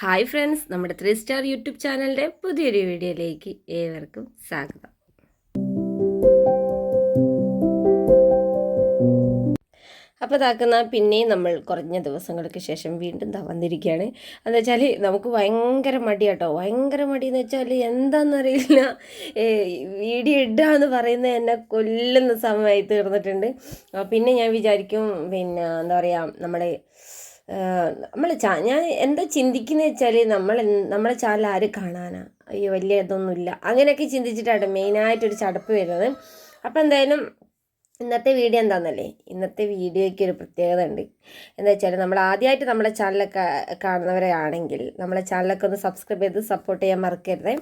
Hi friends നമ്മുടെ three star YouTube ചാനലിന്റെ പുതിയൊരു വീഡിയോയിലേക്ക് ഏവർക്കും സ്വാഗതം. അപ്പോൾ ഇതാക്കുന്ന പിന്നെയും നമ്മൾ കുറഞ്ഞ ദിവസങ്ങൾക്ക് ശേഷം വീണ്ടും ഇതാ വന്നിരിക്കുകയാണ്. എന്താ വെച്ചാൽ നമുക്ക് ഭയങ്കര മടിയാട്ടോ ഭയങ്കര മടി എന്ന് വെച്ചാൽ എന്താണെന്നറിയില്ല. വീഡിയോ ഇടുക എന്ന് പറയുന്നത് എന്നെ കൊല്ലുന്ന സമയമായി തീർന്നിട്ടുണ്ട്. പിന്നെ ഞാൻ വിചാരിക്കും പിന്നെ എന്താ പറയുക നമ്മുടെ നമ്മൾ ഞാൻ എന്താ ചിന്തിക്കുന്നത് വെച്ചാൽ നമ്മൾ നമ്മളെ ചാനൽ ആര് കാണാനാ? അയ്യോ വലിയ ഇതൊന്നുമില്ല. അങ്ങനെയൊക്കെ ചിന്തിച്ചിട്ടാണ് മെയിനായിട്ടൊരു ചടപ്പ് വരുന്നത്. അപ്പോൾ എന്തായാലും ഇന്നത്തെ വീഡിയോ എന്താണെന്നല്ലേ ഇന്നത്തെ വീഡിയോയ്ക്ക് ഒരു പ്രത്യേകത ഉണ്ട്. എന്താ വെച്ചാൽ നമ്മൾ ആദ്യമായിട്ട് നമ്മുടെ ചാനലൊക്കെ കാണുന്നവരാണെങ്കിൽ നമ്മളെ ചാനലൊക്കെ ഒന്ന് സബ്സ്ക്രൈബ് ചെയ്ത് സപ്പോർട്ട് ചെയ്യാൻ മറക്കരുത്.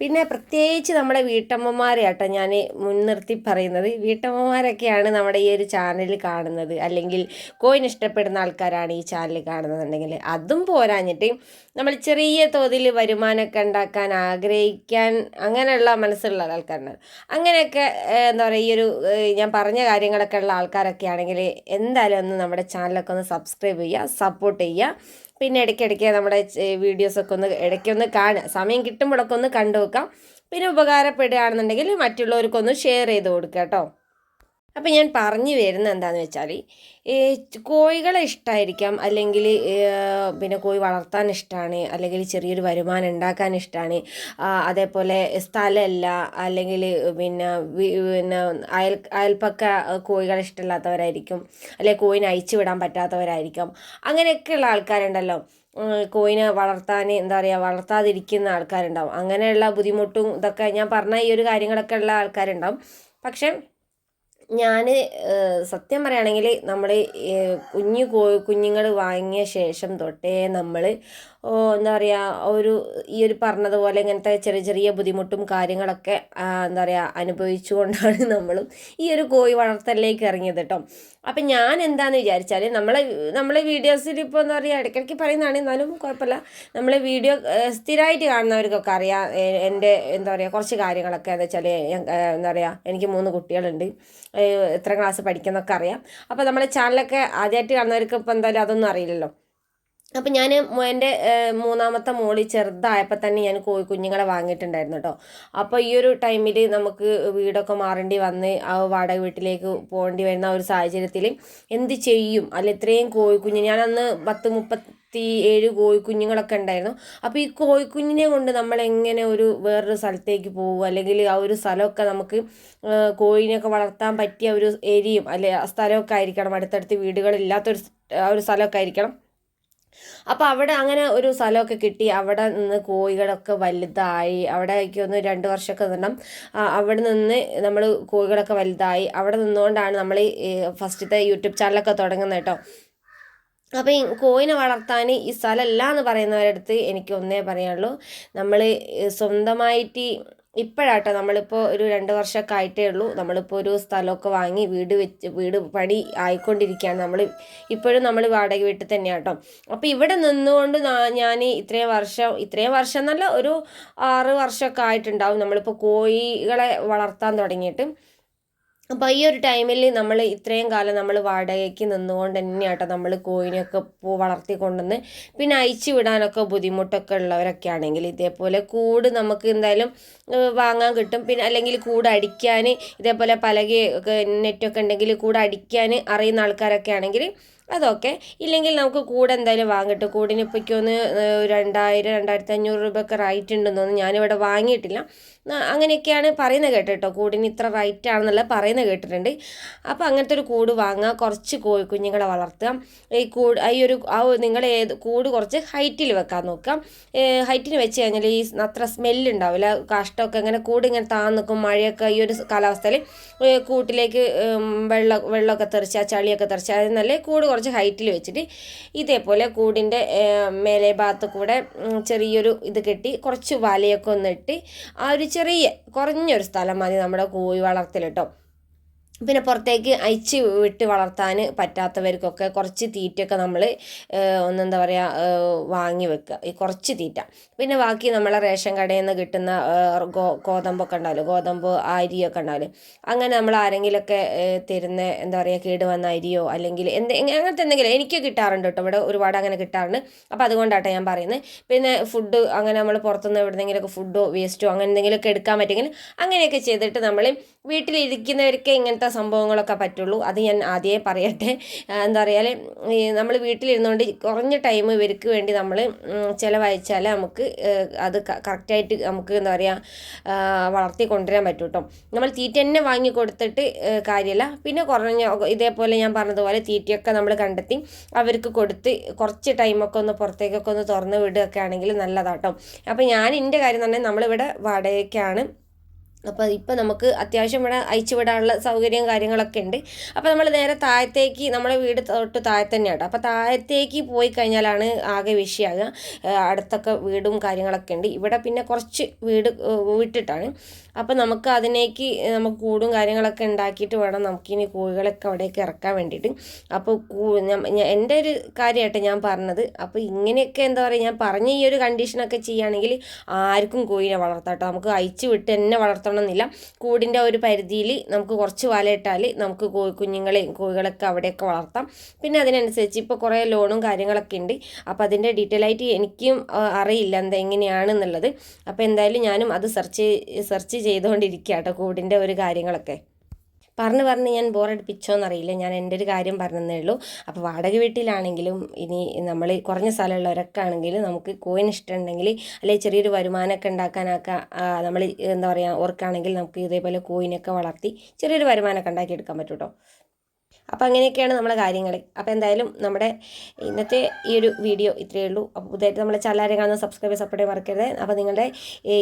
പിന്നെ പ്രത്യേകിച്ച് നമ്മുടെ വീട്ടമ്മമാരെ ആട്ടോ ഞാൻ മുൻനിർത്തി പറയുന്നത്. വീട്ടമ്മമാരൊക്കെയാണ് നമ്മുടെ ഈ ഒരു ചാനൽ കാണുന്നത്. അല്ലെങ്കിൽ കോയിൻ ഇഷ്ടപ്പെടുന്ന ആൾക്കാരാണ് ഈ ചാനൽ കാണുന്നതെന്നുണ്ടെങ്കിൽ അതും പോരാഞ്ഞിട്ട് നമ്മൾ ചെറിയ തോതിൽ വരുമാനമൊക്കെ ഉണ്ടാക്കാൻ ആഗ്രഹിക്കാൻ അങ്ങനെയുള്ള മനസ്സുള്ള ആൾക്കാരുണ്ട് അങ്ങനെയൊക്കെ എന്താ പറയുക ഈ ഒരു ഞാൻ പറഞ്ഞ കാര്യങ്ങളൊക്കെ ഉള്ള ആൾക്കാരൊക്കെ ആണെങ്കിൽ എന്തായാലും ഒന്ന് നമ്മുടെ ചാനലൊക്കെ ഒന്ന് സബ്സ്ക്രൈബ് ചെയ്യുക സപ്പോർട്ട് ചെയ്യുക. പിന്നെ ഇടയ്ക്കിടയ്ക്ക് നമ്മുടെ വീഡിയോസൊക്കെ ഒന്ന് ഇടയ്ക്കൊന്ന് കാണുക. സമയം കിട്ടുമ്പോഴൊക്കെ ഒന്ന് കണ്ടു വെക്കാം പിന്നെ ഉപകാരപ്പെടുകയാണെന്നുണ്ടെങ്കിൽ മറ്റുള്ളവർക്കൊന്ന് ഷെയർ ചെയ്ത് കൊടുക്കുക കേട്ടോ. അപ്പം ഞാൻ പറഞ്ഞു വരുന്ന എന്താണെന്ന് വെച്ചാൽ കോഴികളെ ഇഷ്ടമായിരിക്കാം അല്ലെങ്കിൽ പിന്നെ കോഴി വളർത്താൻ ഇഷ്ടമാണ് അല്ലെങ്കിൽ ചെറിയൊരു വരുമാനം ഉണ്ടാക്കാൻ ഇഷ്ടമാണ് അതേപോലെ സ്ഥലമല്ല അല്ലെങ്കിൽ പിന്നെ പിന്നെ അയൽ അയൽപ്പക്ക കോഴികളെ ഇഷ്ടമില്ലാത്തവരായിരിക്കും അല്ലെങ്കിൽ കോഴിനെ അയച്ചു വിടാൻ പറ്റാത്തവരായിരിക്കും അങ്ങനെയൊക്കെയുള്ള ആൾക്കാരുണ്ടല്ലോ. കോയിനെ വളർത്താൻ എന്താ പറയുക വളർത്താതിരിക്കുന്ന ആൾക്കാരുണ്ടാവും. അങ്ങനെയുള്ള ബുദ്ധിമുട്ടും ഇതൊക്കെ ഞാൻ പറഞ്ഞ ഈ ഒരു കാര്യങ്ങളൊക്കെ ഉള്ള ആൾക്കാരുണ്ടാവും. പക്ഷേ ഞാൻ സത്യം പറയുകയാണെങ്കിൽ നമ്മൾ കുഞ്ഞു കോ കുഞ്ഞുങ്ങൾ വാങ്ങിയ ശേഷം തൊട്ടേ നമ്മൾ എന്താ പറയുക ഒരു ഈ ഒരു പറഞ്ഞതുപോലെ ഇങ്ങനത്തെ ചെറിയ ചെറിയ ബുദ്ധിമുട്ടും കാര്യങ്ങളൊക്കെ എന്താ പറയുക അനുഭവിച്ചുകൊണ്ടാണ് നമ്മളും ഈ ഒരു കോഴി വളർത്തലിലേക്ക് ഇറങ്ങിയത് കേട്ടോ അപ്പം ഞാൻ എന്താണെന്ന് വിചാരിച്ചാൽ നമ്മളെ നമ്മളെ വീഡിയോസിൽ ഇപ്പോൾ എന്താ പറയുക ഇടയ്ക്കിടയ്ക്ക് പറയുന്നതാണ് എന്നാലും കുഴപ്പമില്ല. നമ്മളെ വീഡിയോ സ്ഥിരമായിട്ട് കാണുന്നവർക്കൊക്കെ അറിയാം എന്റെ എന്താ പറയുക കുറച്ച് കാര്യങ്ങളൊക്കെ എന്താ വെച്ചാൽ എന്താ പറയുക എനിക്ക് മൂന്ന് കുട്ടികളുണ്ട്. എത്ര ക്ലാസ് പഠിക്കുന്നൊക്കെ അറിയാം. അപ്പോൾ നമ്മുടെ ചാനലൊക്കെ ആദ്യമായിട്ട് കാണുന്നവർക്ക് ഇപ്പോൾ എന്തായാലും അതൊന്നും അറിയില്ലല്ലോ. അപ്പം ഞാൻ എന്റെ മൂന്നാമത്തെ മോളി ചെറുതായപ്പോൾ തന്നെ ഞാൻ കോഴി കുഞ്ഞുങ്ങളെ വാങ്ങിയിട്ടുണ്ടായിരുന്നു കേട്ടോ അപ്പോൾ ഈ ഒരു ടൈമിൽ നമുക്ക് വീടൊക്കെ മാറേണ്ടി വന്ന് ആ വാടക വീട്ടിലേക്ക് പോകേണ്ടി വരുന്ന ഒരു സാഹചര്യത്തിൽ എന്ത് ചെയ്യും? അല്ല ഇത്രയും കോഴിക്കുഞ്ഞ് ഞാനന്ന് പത്ത് മുപ്പത്തി ഏഴ് കോഴിക്കുഞ്ഞുങ്ങളൊക്കെ ഉണ്ടായിരുന്നു. അപ്പോൾ ഈ കോഴിക്കുഞ്ഞിനെ കൊണ്ട് നമ്മൾ എങ്ങനെ ഒരു വേറൊരു സ്ഥലത്തേക്ക് പോകും അല്ലെങ്കിൽ ആ ഒരു സ്ഥലമൊക്കെ നമുക്ക് കോഴിനെയൊക്കെ വളർത്താൻ പറ്റിയ ഒരു ഏരിയയും അല്ലെ ആ സ്ഥലമൊക്കെ ആയിരിക്കണം. അടുത്തടുത്ത് വീടുകളില്ലാത്തൊരു ആ ഒരു സ്ഥലമൊക്കെ ആയിരിക്കണം. അപ്പോൾ അവിടെ അങ്ങനെ ഒരു സ്ഥലമൊക്കെ കിട്ടി. അവിടെ നിന്ന് കോഴികളൊക്കെ വലുതായി. അവിടെ ഒന്ന് രണ്ട് വർഷമൊക്കെ നിന്നും. അവിടെ നിന്ന് നമ്മൾ കോഴികളൊക്കെ വലുതായി. അവിടെ നിന്നുകൊണ്ടാണ് നമ്മൾ ഫസ്റ്റത്തെ യൂട്യൂബ് ചാനലൊക്കെ തുടങ്ങുന്നത് കേട്ടോ. അപ്പോൾ ഈ കോയിനെ വളർത്താൻ ഈ സ്ഥലമല്ല എന്ന് പറയുന്നവരടുത്ത് എനിക്ക് ഒന്നേ പറയാനുള്ളൂ. നമ്മൾ സ്വന്തമായിട്ട് ഇപ്പോഴാട്ടോ നമ്മളിപ്പോൾ ഒരു രണ്ട് വർഷമൊക്കെ ആയിട്ടേ ഉള്ളൂ. നമ്മളിപ്പോൾ ഒരു സ്ഥലമൊക്കെ വാങ്ങി വീട് വെച്ച് വീട് പണി ആയിക്കൊണ്ടിരിക്കുകയാണ് നമ്മൾ ഇപ്പോഴും നമ്മൾ വാടക വീട്ടിൽ തന്നെയാണ് കേട്ടോ അപ്പോൾ ഇവിടെ നിന്നുകൊണ്ട് ഞാൻ ഇത്രയും വർഷം ഇത്രയും വർഷം എന്നല്ല ഒരു ആറ് വർഷമൊക്കെ ആയിട്ടുണ്ടാവും നമ്മളിപ്പോൾ കോഴികളെ വളർത്താൻ തുടങ്ങിയിട്ട്. അപ്പോൾ ഈ ഒരു ടൈമിൽ നമ്മൾ ഇത്രയും കാലം നമ്മൾ വാടകയ്ക്ക് നിന്നുകൊണ്ട് തന്നെയാട്ടോ നമ്മൾ കോഴിനെയൊക്കെ പോ വളർത്തിക്കൊണ്ടുവന്ന് പിന്നെ അയച്ചു വിടാനൊക്കെ ബുദ്ധിമുട്ടൊക്കെ ഉള്ളവരൊക്കെ ആണെങ്കിൽ ഇതേപോലെ കൂട് നമുക്ക് എന്തായാലും വാങ്ങാൻ കിട്ടും. പിന്നെ അല്ലെങ്കിൽ കൂട് അടിക്കാൻ ഇതേപോലെ പലകയൊക്കെ നെറ്റൊക്കെ ഉണ്ടെങ്കിൽ കൂട് അടിക്കാൻ അറിയുന്ന ആൾക്കാരൊക്കെ ആണെങ്കിൽ അതൊക്കെ. ഇല്ലെങ്കിൽ നമുക്ക് കൂടെ എന്തായാലും വാങ്ങിട്ട്. കൂടിന് ഇപ്പോഴേക്കൊന്ന് രണ്ടായിരം രണ്ടായിരത്തി അഞ്ഞൂറ് രൂപയൊക്കെ റൈറ്റ് ഉണ്ടെന്ന് തോന്നുന്നു. ഞാനിവിടെ വാങ്ങിയിട്ടില്ല. അങ്ങനെയൊക്കെയാണ് പറയുന്നത് കേട്ടോ കൂടിന് ഇത്ര റൈറ്റ് ആണെന്നുള്ളത് പറയുന്നത് കേട്ടിട്ടുണ്ട്. അപ്പോൾ അങ്ങനത്തെ ഒരു കൂട് വാങ്ങുക കുറച്ച് കോഴി കുഞ്ഞുങ്ങളെ വളർത്തുക. ഈ കൂട് ഈ ഒരു ആ നിങ്ങൾ ഏത് കൂട് കുറച്ച് ഹൈറ്റിൽ വെക്കാൻ നോക്കുക. ഹൈറ്റിൽ വെച്ച് കഴിഞ്ഞാൽ ഈ അത്ര സ്മെല്ല് ഉണ്ടാവില്ല. കാഷ്ടമൊക്കെ ഇങ്ങനെ കൂട് ഇങ്ങനെ താന്ന് നിൽക്കും. മഴയൊക്കെ ഈ ഒരു കാലാവസ്ഥയിൽ കൂട്ടിലേക്ക് വെള്ളം വെള്ളമൊക്കെ തെറിച്ച് ആ ചളിയൊക്കെ തെറിച്ച് അതിൽ നല്ല കൂട് കുറച്ച് ഹൈറ്റിൽ വെച്ചിട്ട് ഇതേപോലെ കൂടിന്റെ മേലെ ഭാഗത്ത് കൂടെ ചെറിയൊരു ഇത് കെട്ടി കുറച്ച് വലയൊക്കെ ഒന്നിട്ട് ആ ഒരു ചെറിയ കുറഞ്ഞൊരു സ്ഥലം മതി നമ്മുടെ കോഴി വളർത്തൽ കേട്ടോ. പിന്നെ പുറത്തേക്ക് അയച്ച് വിട്ട് വളർത്താൻ പറ്റാത്തവർക്കൊക്കെ കുറച്ച് തീറ്റയൊക്കെ നമ്മൾ ഒന്നെന്താ പറയുക വാങ്ങി വെക്കുക. ഈ കുറച്ച് തീറ്റ. പിന്നെ ബാക്കി നമ്മളെ റേഷൻ കടയിൽ നിന്ന് കിട്ടുന്ന ഗോ ഗോതമ്പൊക്കെ ഉണ്ടാവില്ല? ഗോതമ്പ് അരിയൊക്കെ ഉണ്ടാവില്ലേ? അങ്ങനെ നമ്മൾ ആരെങ്കിലുമൊക്കെ തരുന്ന എന്താ പറയുക കേട് വന്ന അരിയോ അല്ലെങ്കിൽ എന്ത് അങ്ങനത്തെ എന്തെങ്കിലും എനിക്ക് കിട്ടാറുണ്ട് കേട്ടോ. ഇവിടെ ഒരുപാട് അങ്ങനെ കിട്ടാറുണ്ട്. അപ്പോൾ അതുകൊണ്ടാട്ടോ ഞാൻ പറയുന്നത്. പിന്നെ ഫുഡ് അങ്ങനെ നമ്മൾ പുറത്തുനിന്ന് എവിടെന്നെങ്കിലുമൊക്കെ ഫുഡോ വേസ്റ്റോ അങ്ങനെ എന്തെങ്കിലുമൊക്കെ എടുക്കാൻ പറ്റുമെങ്കിൽ അങ്ങനെയൊക്കെ ചെയ്തിട്ട് നമ്മൾ വീട്ടിലിരിക്കുന്നവർക്ക് ഇങ്ങനത്തെ സംഭവങ്ങളൊക്കെ പറ്റുള്ളൂ. അത് ഞാൻ ആദ്യമേ പറയട്ടെ. എന്താ പറയുക നമ്മൾ വീട്ടിലിരുന്നുകൊണ്ട് കുറഞ്ഞ ടൈം ഇവർക്ക് വേണ്ടി നമ്മൾ ചിലവഴിച്ചാൽ നമുക്ക് അത് കറക്റ്റായിട്ട് നമുക്ക് എന്താ പറയുക വളർത്തി കൊണ്ടുവരാൻ പറ്റും കേട്ടോ നമ്മൾ തീറ്റ തന്നെ വാങ്ങി കൊടുത്തിട്ട് കാര്യമില്ല പിന്നെ കുറഞ്ഞ ഇതേപോലെ ഞാൻ പറഞ്ഞതുപോലെ തീറ്റയൊക്കെ നമ്മൾ കണ്ടെത്തി അവർക്ക് കൊടുത്ത് കുറച്ച് ടൈമൊക്കെ ഒന്ന് പുറത്തേക്കൊക്കെ ഒന്ന് തുറന്ന് വിടുകയൊക്കെ ആണെങ്കിൽ നല്ലതാട്ടോ അപ്പോൾ ഞാൻ എന്റെ കാര്യം തന്നെ നമ്മളിവിടെ വാടകയ്ക്കാണ്. അപ്പോൾ ഇപ്പം നമുക്ക് അത്യാവശ്യം ഇവിടെ അയച്ചു വിടാനുള്ള സൗകര്യവും കാര്യങ്ങളൊക്കെ ഉണ്ട്. അപ്പോൾ നമ്മൾ നേരെ താഴത്തേക്ക് നമ്മുടെ വീട് തൊട്ട് താഴെ തന്നെയാണ് അപ്പോൾ താഴത്തേക്ക് പോയി കഴിഞ്ഞാലാണ് ആകെ വിഷയമാകുക അടുത്തൊക്കെ വീടും കാര്യങ്ങളൊക്കെ ഉണ്ട്. ഇവിടെ പിന്നെ കുറച്ച് വീട് വിട്ടിട്ടാണ്. അപ്പോൾ നമുക്ക് അതിനേക്ക് നമുക്ക് കൂടും കാര്യങ്ങളൊക്കെ ഉണ്ടാക്കിയിട്ട് വേണം നമുക്കിനി കോഴികളൊക്കെ അവിടേക്ക് ഇറക്കാൻ വേണ്ടിയിട്ട്. അപ്പോൾ എന്റെ ഒരു കാര്യമായിട്ട് ഞാൻ പറഞ്ഞത്. അപ്പോൾ ഇങ്ങനെയൊക്കെ എന്താ പറയുക ഞാൻ പറഞ്ഞ ഈ ഒരു കണ്ടീഷനൊക്കെ ചെയ്യുകയാണെങ്കിൽ ആർക്കും കോഴിനെ വളർത്താം കേട്ടോ. നമുക്ക് അയച്ചു വിട്ട് തന്നെ വളർത്തണം എന്നില്ല കൂടിന്റെ ഒരു പരിധിയിൽ നമുക്ക് കുറച്ച് വല ഇട്ടാൽ നമുക്ക് കോഴി കുഞ്ഞുങ്ങളെയും കോഴികളൊക്കെ അവിടെയൊക്കെ വളർത്താം. പിന്നെ അതിനനുസരിച്ച് ഇപ്പോൾ കുറേ ലോണും കാര്യങ്ങളൊക്കെ ഉണ്ട്. അപ്പോൾ അതിന്റെ ഡീറ്റെയിൽ ആയിട്ട് എനിക്കും അറിയില്ല എന്താ എങ്ങനെയാണെന്നുള്ളത്. അപ്പോൾ എന്തായാലും ഞാനും അത് സെർച്ച് സെർച്ച് ചെയ്തുകൊണ്ടിരിക്കുക കേട്ടോ കൂടിന്റെ ഒരു കാര്യങ്ങളൊക്കെ. പറഞ്ഞ് പറഞ്ഞ് ഞാൻ ബോറടിപ്പിച്ചോന്നറിയില്ല. ഞാൻ എന്റെ ഒരു കാര്യം പറഞ്ഞതേ ഉള്ളൂ. അപ്പോൾ വാടക വീട്ടിലാണെങ്കിലും ഇനി നമ്മൾ കുറഞ്ഞ സ്ഥലമുള്ളവരൊക്കെ ആണെങ്കിലും നമുക്ക് കോയിൻ ഇഷ്ടമുണ്ടെങ്കിൽ അല്ലെങ്കിൽ ചെറിയൊരു വരുമാനമൊക്കെ ഉണ്ടാക്കാനൊക്കെ നമ്മൾ എന്താ പറയുക ഓർക്കാണെങ്കിൽ നമുക്ക് ഇതേപോലെ കോയിനൊക്കെ വളർത്തി ചെറിയൊരു വരുമാനമൊക്കെ ഉണ്ടാക്കിയെടുക്കാൻ പറ്റും അപ്പോൾ അങ്ങനെയൊക്കെയാണ് നമ്മുടെ കാര്യങ്ങൾ അപ്പോൾ എന്തായാലും നമ്മുടെ ഇന്നത്തെ ഈ ഒരു വീഡിയോ ഇത്രയേ ഉള്ളൂ. അപ്പോൾ പുതിയതായിട്ട് നമ്മളെ ചാനലാരെ കാണുന്ന സബ്സ്ക്രൈബ് സപ്പോർട്ട് മറക്കരുത്. അപ്പോൾ നിങ്ങളുടെ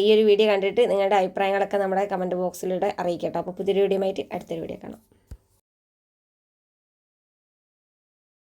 ഈ ഒരു വീഡിയോ കണ്ടിട്ട് നിങ്ങളുടെ അഭിപ്രായങ്ങളൊക്കെ നമ്മുടെ കമന്റ് ബോക്സിലൂടെ അറിയിക്കട്ടോ. അപ്പോൾ പുതിയൊരു വീഡിയോ ആയിട്ട് അടുത്തൊരു വീഡിയോ കാണാം.